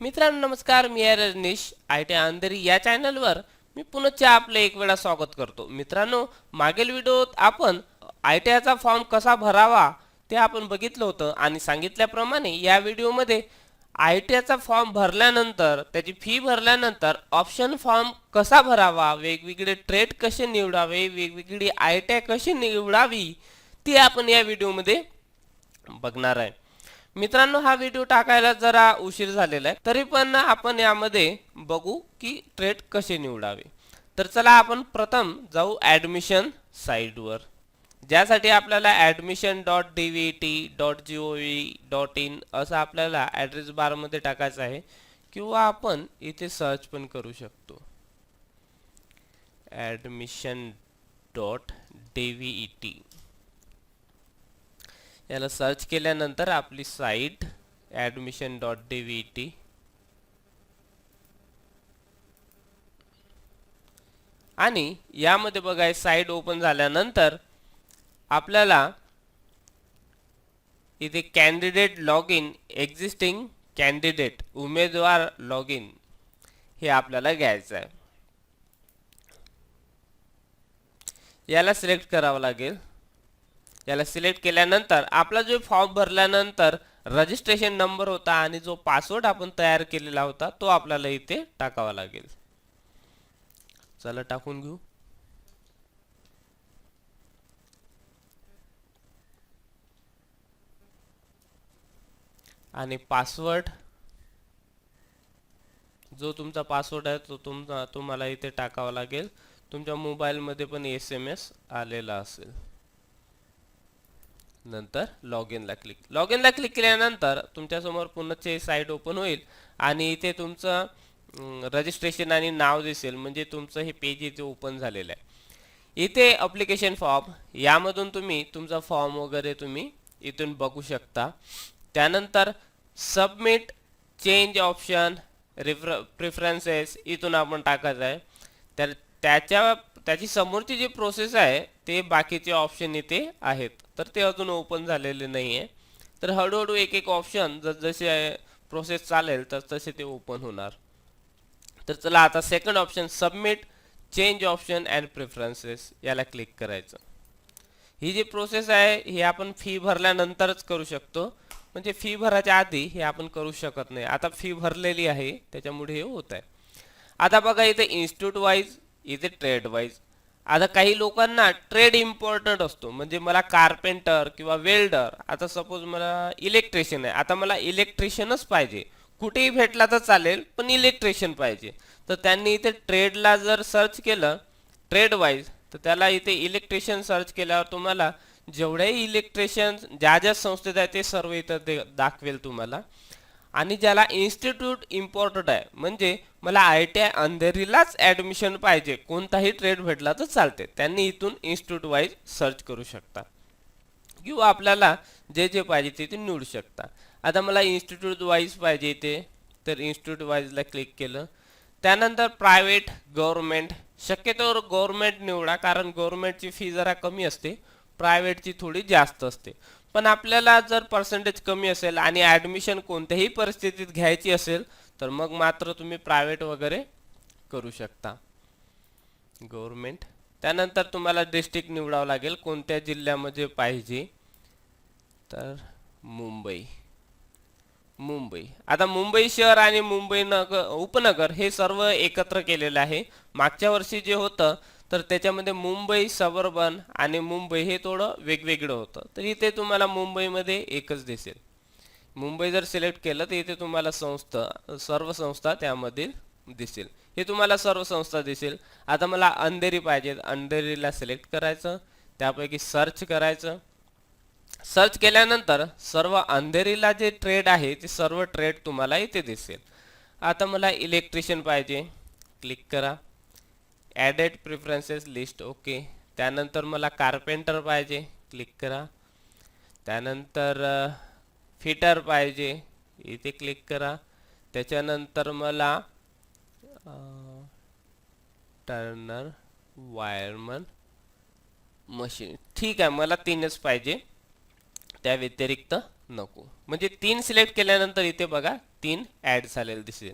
मित्रांनो नमस्कार. मी आहे रजनीश आय टी अंधेरी या चॅनलवर मी पुनश्च आपलं एक वेळा स्वागत करतो. मित्रांनो मागील व्हिडिओत आपण आय टी आयचा फॉर्म कसा भरावा ते आपण बघितलं होतं आणि सांगितल्याप्रमाणे या व्हिडिओमध्ये आय टी आयचा फॉर्म भरल्यानंतर त्याची फी भरल्यानंतर ऑप्शन फॉर्म कसा भरावा वेगवेगळे ट्रेड कसे निवडावे वेगवेगळी आय टी आय कशी निवडावी ती आपण या व्हिडिओमध्ये बघणार आहे. मित्रांनो हा व्हिडिओ टाकायला जरा उशीर झालेला आहे. तरी पण आपण यामध्ये बघू की ट्रेड कसे निवडावे. तर चला आपण प्रथम जाऊ ॲडमिशन साईटवर ज्यासाठी आपल्याला admission dot D V T dot G O V dot in असं आपल्याला ॲड्रेस बारमध्ये टाकायचं आहे. किंवा आपण इथे सर्च पण करू शकतो. Admission dot D V E T याला सर्च केल्यानंतर आपली site admission dot D V T आणि यामध्ये बघा साईट ओपन झाल्यानंतर आपल्याला इथे candidate log in existing candidate उमेदवार लॉग इन हे आपल्याला घ्यायचं आहे. याला सिलेक्ट करावं लागेल. याला सिलेक्ट केल्यानंतर आपला जो फॉर्म भरल्यानंतर रजिस्ट्रेशन नंबर होता आणि जो पासवर्ड आपण तयार केलेला होता तो आपल्याला इथे टाकावा लागेल. चला टाकून घेऊ. आणि पासवर्ड जो तुमचा पासवर्ड आहे तो तुमचा तुम्हाला इथे टाकावा लागेल. तुमच्या मोबाईलमध्ये पण एस एम एस आलेला असेल. नंतर लॉग इनला क्लिक लॉग इनला क्लिक केल्यानंतर तुमच्यासमोर पुन्हा साईट ओपन होईल आणि इथे तुमचं रजिस्ट्रेशन आणि नाव दिसेल. म्हणजे तुमचं हे पेज इथे ओपन झालेलं आहे. इथे अप्लिकेशन फॉर्म यामधून तुम्ही तुमचा फॉर्म वगैरे तुम्ही इथून बघू शकता. त्यानंतर submit change option refer preferences इथून आपण टाकायचं आहे. तर त्याच्या त्याची समोरची जी प्रोसेस आहे ते बाकीचे ऑप्शन इथे आहेत. तर ते अजून ओपन झालेले नाही आहे तर हळूहळू एक एक ऑप्शन जसे प्रोसेस चालेल तर तसे ते ओपन होणार. तर चला आता second option submit change option and preferences याला क्लिक करायचं. ही जी प्रोसेस आहे ही आपण फी भरल्यानंतरच करू शकतो. म्हणजे फी भरायच्या आधी हे आपण करू शकत नाही. आता फी भरलेली आहे त्याच्यामुळे हे होत आहे आता बघा इथे इन्स्टिट्यूट वाईज इथे ट्रेड वाईज आता काही लोकांना ट्रेड इम्पॉर्टंट असतो. म्हणजे मला कार्पेंटर किंवा वेल्डर आता सपोज मला इलेक्ट्रिशियन आहे. आता मला इलेक्ट्रिशियनच पाहिजे. कुठेही भेटला तर चालेल पण इलेक्ट्रिशियन पाहिजे. तर त्यांनी इथे ट्रेडला जर सर्च केलं ट्रेड वाईज तर त्याला इथे इलेक्ट्रिशियन सर्च केल्यावर तुम्हाला जेवढेही इलेक्ट्रिशियन ज्या ज्या संस्थेत आहे ते सर्व इथं ते दाखवेल तुम्हाला. आणि ज्याला इन्स्टिट्यूट इम्पॉर्टंट आहे. म्हणजे मला आय टी आय अंधेरीलाच ॲडमिशन पाहिजे. कोणताही ट्रेड भेटला तर चालते. त्यांनी इथून इन्स्टिट्यूट वाईज सर्च करू शकता. किंवा आपल्याला जे जे पाहिजे ते ते निवडू शकता. आता मला इन्स्टिट्यूट वाईज पाहिजे ते तर इन्स्टिट्यूट वाईजला क्लिक केलं. त्यानंतर प्रायव्हेट गव्हर्नमेंट शक्यतोवर गव्हर्नमेंट निवडा. कारण गव्हर्मेंटची फी जरा कमी असते. प्रायव्हेटची थोडी जास्त असते. पण आपल्याला जर पर्सेंटेज कमी असेल आणि ॲडमिशन कोणत्याही परिस्थितीत घ्यायची असेल तर मग मात्र तुम्ही प्रायव्हेट वगैरे करू शकता. गव्हर्मेंट त्यानंतर तुम्हाला डिस्ट्रिक्ट निवडावं लागेल कोणत्या जिल्ह्यामध्ये पाहिजे. तर मुंबई. मुंबई. आता मुंबई शहर आणि मुंबई नगर उपनगर हे सर्व एकत्र केलेलं आहे. मागच्या वर्षी जे होतं तर त्याच्यामध्ये मुंबई सबर्बन आणि मुंबई हे थोडं वेगवेगळं होतं. तर इथे तुम्हाला मुंबईमध्ये एकच दिसेल. मुंबई जर सिलेक्ट केलं तर इथे तुम्हाला संस्था सर्व संस्था त्यामधील दिसेल. हे तुम्हाला सर्व संस्था दिसेल. आता मला अंधेरी पाहिजे अंधेरीला सिलेक्ट करायचं त्यापैकी सर्च करायचं. सर्च केल्यानंतर सर्व अंधेरीला जे ट्रेड आहे ते सर्व ट्रेड तुम्हाला इथे दिसेल. आता मला इलेक्ट्रिशियन पाहिजे. क्लिक करा. ॲडेड प्रिफरन्सेस लिस्ट ओके त्यानंतर मला कार्पेंटर पाहिजे क्लिक करा. त्यानंतर फिटर पाहिजे इथे क्लिक करा. त्याच्यानंतर मला टर्नर वायरमन मशीन ठीक आहे मला तीनच पाहिजे. त्या व्यतिरिक्त नको. म्हणजे तीन सिलेक्ट केल्यानंतर इथे बघा तीन ॲड झालेले दिसेल.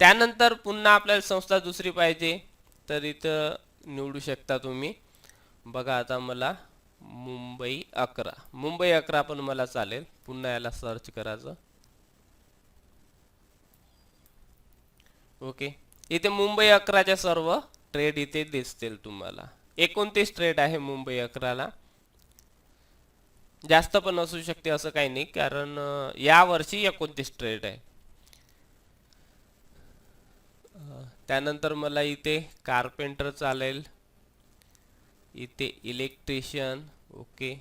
त्यानंतर पुन्हा आपल्याला संस्था दुसरी पाहिजे. तर इथं निवडू शकता तुम्ही. बघा आता मला मुंबई अकरा. मुंबई अकरा पण मला चालेल. पुन्हा याला सर्च करायचं. ओके. इथे मुंबई अकराच्या सर्व ट्रेड इथे दिसतील तुम्हाला. एकोणतीस ट्रेड आहे मुंबई अकराला. जास्त पण असू शकते असं काही नाही कारण या वर्षी एकोणतीस ट्रेड आहे. त्यानंतर मला इथे कार्पेंटर चालेल. इथे इलेक्ट्रिशियन ओके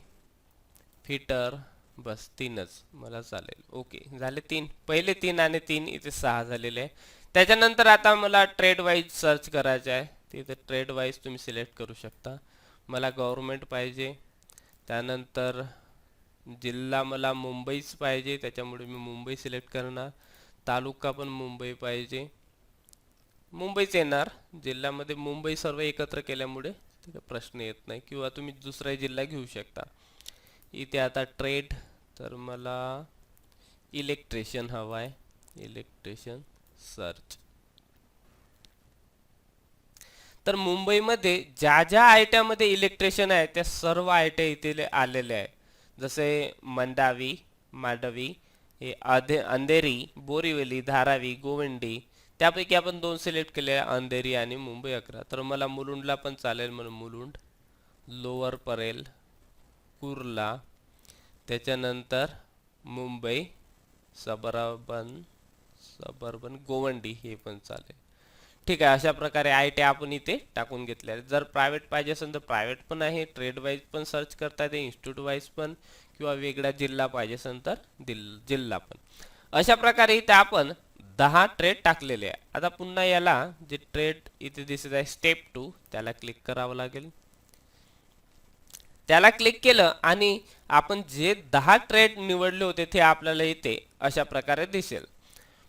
फिटर बस तीनच मला चालेल. ओके झाले तीन. पहिले तीन आणि तीन इथे सहा झालेले आहे. त्याच्यानंतर आता मला ट्रेड वाईज सर्च करायचं आहे. तिथे ट्रेड वाईज तुम्ही सिलेक्ट करू शकता. मला गव्हर्मेंट पाहिजे. त्यानंतर जिल्हा मला मुंबईच पाहिजे. त्याच्यामुळे मी मुंबई सिलेक्ट करणार. तालुका पण मुंबई पाहिजे. मुंबईच येणार. जिल्ह्यामध्ये मुंबई सर्व एकत्र केल्यामुळे प्रश्न येत नाही किंवा तुम्ही दुसरा जिल्हा घेऊ शकता. इथे आता ट्रेड तर मला इलेक्ट्रिशियन हवा आहे. इलेक्ट्रिशियन सर्च तर मुंबईमध्ये ज्या ज्या आयट्यामध्ये इलेक्ट्रिशियन आहे त्या सर्व आयट्या इथे आलेले आहे जसे मंदावी मांडवी हे अधे अंधेरी बोरिवली धारावी गोवंडी त्यापैकी आपण दोन सिलेक्ट केले आहे अंधेरी आणि मुंबई अकरा. तर मला मुलुंडला पण चालेल म्हणून मुलुंड लोअर परेल कुर्ला त्याच्यानंतर मुंबई सबरबन सबर्बन गोवंडी हे पण चालेल. ठीक आहे अशा प्रकारे आय टी आपण इथे टाकून घेतले आहे जर प्रायव्हेट पाहिजे असेल तर प्रायव्हेट पण आहे ट्रेड वाईज पण सर्च करता येते इन्स्टिट्यूट वाईज पण किंवा वेगळा जिल्हा पाहिजे असेल तर दिल जिल्हा पण. अशा प्रकारे इथे आपण दहा ट्रेड टाकलेले आहे. आता पुन्हा याला जे ट्रेड इथे दिसत आहे स्टेप टू त्याला क्लिक करावं लागेल. त्याला क्लिक केलं आणि आपण जे दहा ट्रेड निवडले होते ते आपल्याला इथे अशा प्रकारे दिसेल.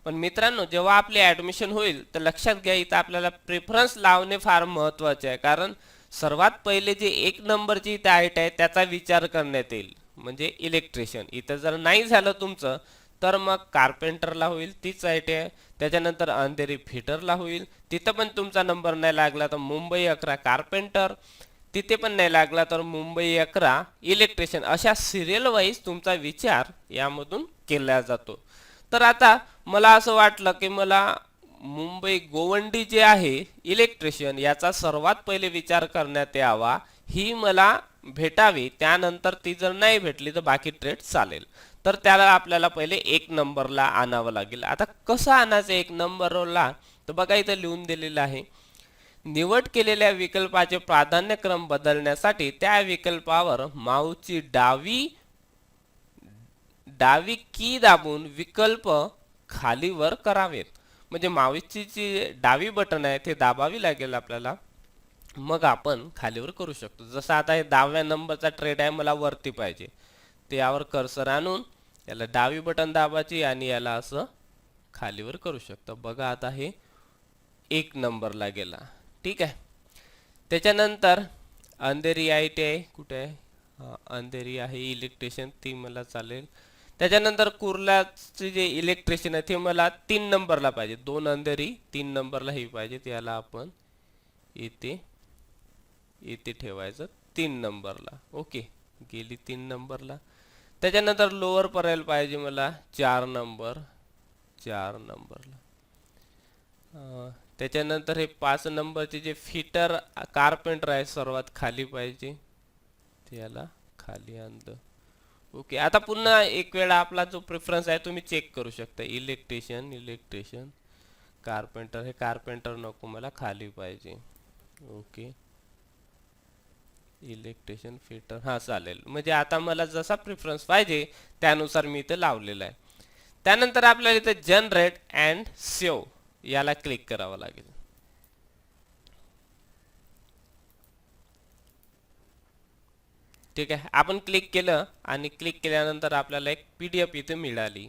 पण मित्रांनो जेव्हा आपले ॲडमिशन होईल तर लक्षात घ्या इथं आपल्याला प्रेफरन्स लावणे फार महत्त्वाचे आहे. कारण सर्वात पहिले जे एक नंबरची इथे आयट आहे त्याचा विचार करण्यात येईल. म्हणजे इलेक्ट्रिशियन. इथं जर नाही झालं तुमचं तर मग कार्पेंटरला होईल तीच आय टी आहे. त्याच्यानंतर अंधेरी फिटरला होईल. तिथं पण तुमचा नंबर नाही लागला तर मुंबई अकरा कार्पेंटर तिथे पण नाही लागला तर मुंबई अकरा इलेक्ट्रिशियन अशा सिरियल वाईज तुमचा विचार यामधून केला जातो. तर आता मला असं वाटलं की मला मुंबई गोवंडी जे आहे इलेक्ट्रिशियन याचा सर्वात पहिले विचार करण्यात यावा. ही मला भेटावी. त्यानंतर ती जर नाही भेटली तर बाकी ट्रेड चालेल. तर त्याला आपल्याला पहिले एक नंबरला आणावं लागेल. आता कसं आणायचं एक नंबरला? तर बघा इथं लिहून दिलेलं आहे. निवड केलेल्या विकल्पाचे प्राधान्यक्रम बदलण्यासाठी त्या विकल्पावर माऊची डावी डावी की दाबून विकल्प खालीवर करावेत. म्हणजे माऊची जी डावी बटन आहे ते दाबावी लागेल आपल्याला. मग आपण खालीवर करू शकतो. जसं आता हे दहाव्या नंबरचा ट्रेड आहे मला वरती पाहिजे. त्यावर कर्सर आणून याला डावी बटन दाबायची आणि याला असं खालीवर करू शकतो. बघा आता हे एक नंबरला गेला. ठीक आहे. त्याच्यानंतर अंधेरी आय टी आहे कुठे आहे? अंधेरी आहे. इलेक्ट्रिशियन ती मला चालेल. त्याच्यानंतर कुर्लाचे जे इलेक्ट्रिशियन आहे ते मला तीन नंबरला पाहिजे. दोन अंधेरी तीन नंबरला ही पाहिजे. त्याला आपण इथे इथे ठेवायचं. तीन नंबरला. ओके. गेली तीन नंबरला. त्याच्यानंतर लोअर पर्याय पाहिजे मला. चार नंबर चार नंबरला त्याच्यानंतर हे पाच नंबरचे जे फिटर कार्पेंटर आहे सर्वात खाली पाहिजे. त्याला खाली आणलं. ओके आता पुन्हा एक वेळा आपला जो प्रेफरन्स आहे तुम्ही चेक करू शकता. इलेक्ट्रिशियन इलेक्ट्रिशियन कार्पेंटर हे कार्पेंटर नको मला खाली पाहिजे. ओके इलेक्ट्रिशियन फिटर हां चालेल. म्हणजे आता मला जसा प्रिफरन्स पाहिजे त्यानुसार मी इथं लावलेला आहे. त्यानंतर आपल्याला इथे जनरेट अँड सेव याला क्लिक करावं लागेल. ठीक आहे? आपण क्लिक केलं आणि क्लिक केल्यानंतर आपल्याला एक पी डी एफ इथे मिळाली.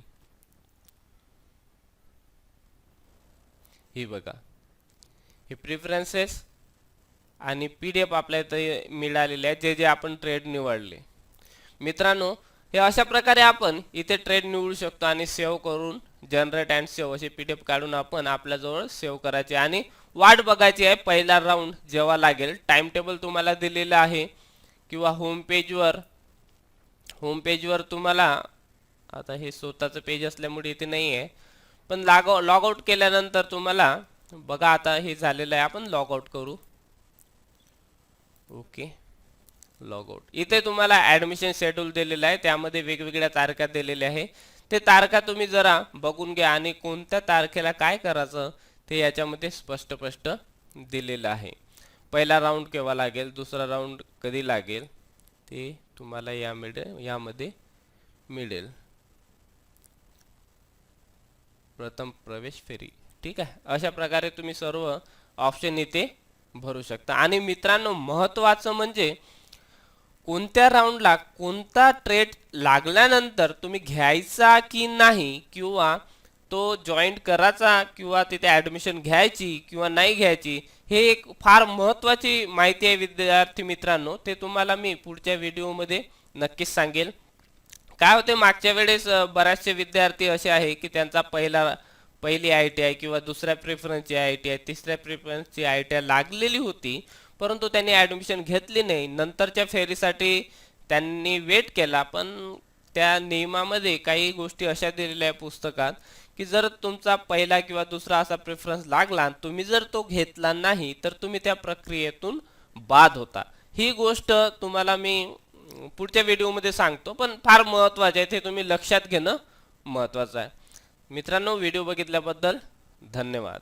ही बघा. हे प्रिफरन्सेस आणि पी डी एफ आपल्या इथे मिळालेले आहे जे जे आपण ट्रेड निवडले. मित्रांनो हे अशा प्रकारे आपण इथे ट्रेड निवडू शकतो आणि सेव्ह करून जनरेट अँड सेव्ह असे पी डी एफ काढून आपण आपल्याजवळ सेव्ह करायचे. आणि वाट बघायची आहे पहिला राऊंड जेव्हा लागेल टाइम टेबल तुम्हाला दिलेलं आहे किंवा होम पेजवर होम पेजवर तुम्हाला आता हे स्वतःचं पेज असल्यामुळे इथे नाही आहे पण लॉग लॉगआउट केल्यानंतर तुम्हाला बघा आता हे झालेलं आहे आपण लॉग आऊट करू. ओके. लॉग आउट इथे तुम्हाला ॲडमिशन शेड्यूल दिलेलं आहे. त्यामध्ये वेगवेगळ्या तारखा दिलेल्या आहे. ते तारखा तुम्ही जरा बघून घ्या आणि कोणत्या तारखेला काय करायचं ते याच्यामध्ये स्पष्ट स्पष्ट दिलेलं आहे. पहिला राऊंड केव्हा लागेल? दुसरा राऊंड कधी लागेल? ते तुम्हाला या मिळेल यामध्ये मिळेल. प्रथम प्रवेश फेरी. ठीक आहे? अशा प्रकारे तुम्ही सर्व ऑप्शन इथे भरू शकता. आणि मित्रांनो महत्त्वाचं म्हणजे कोणत्या राऊंडला कोणता ट्रेड लागल्यानंतर तुम्ही घ्यायचा की नाही किंवा तो जॉईंट करायचा किंवा तिथे ॲडमिशन घ्यायची किंवा नाही घ्यायची हे एक फार महत्त्वाची माहिती आहे विद्यार्थी मित्रांनो. ते तुम्हाला मी पुढच्या व्हिडिओमध्ये नक्कीच सांगेल. काय होते मागच्या वेळेस बऱ्याचसे बऱ्याचशे विद्यार्थी असे आहे की त्यांचा पहिला पहिली आय टी आय किंवा दुसऱ्या प्रेफरन्सची आय टी आय तिसऱ्या प्रेफरन्सची आय टी आय लागलेली होती परंतु त्यांनी ॲडमिशन घेतली नाही. नंतरच्या फेरीसाठी त्यांनी वेट केला पण त्या नियमामध्ये काही गोष्टी अशा दिलेल्या आहे पुस्तकात की जर तुमचा पहिला किंवा दुसरा असा प्रेफरन्स लागला आणि तुम्ही जर तो घेतला नाही तर तुम्ही त्या प्रक्रियेतून बाद होता. ही गोष्ट तुम्हाला मी पुढच्या व्हिडिओमध्ये सांगतो पण फार महत्त्वाचे आहे ते तुम्ही लक्षात घेणं महत्त्वाचं आहे. मित्रांनो व्हिडिओ बघितल्याबद्दल धन्यवाद.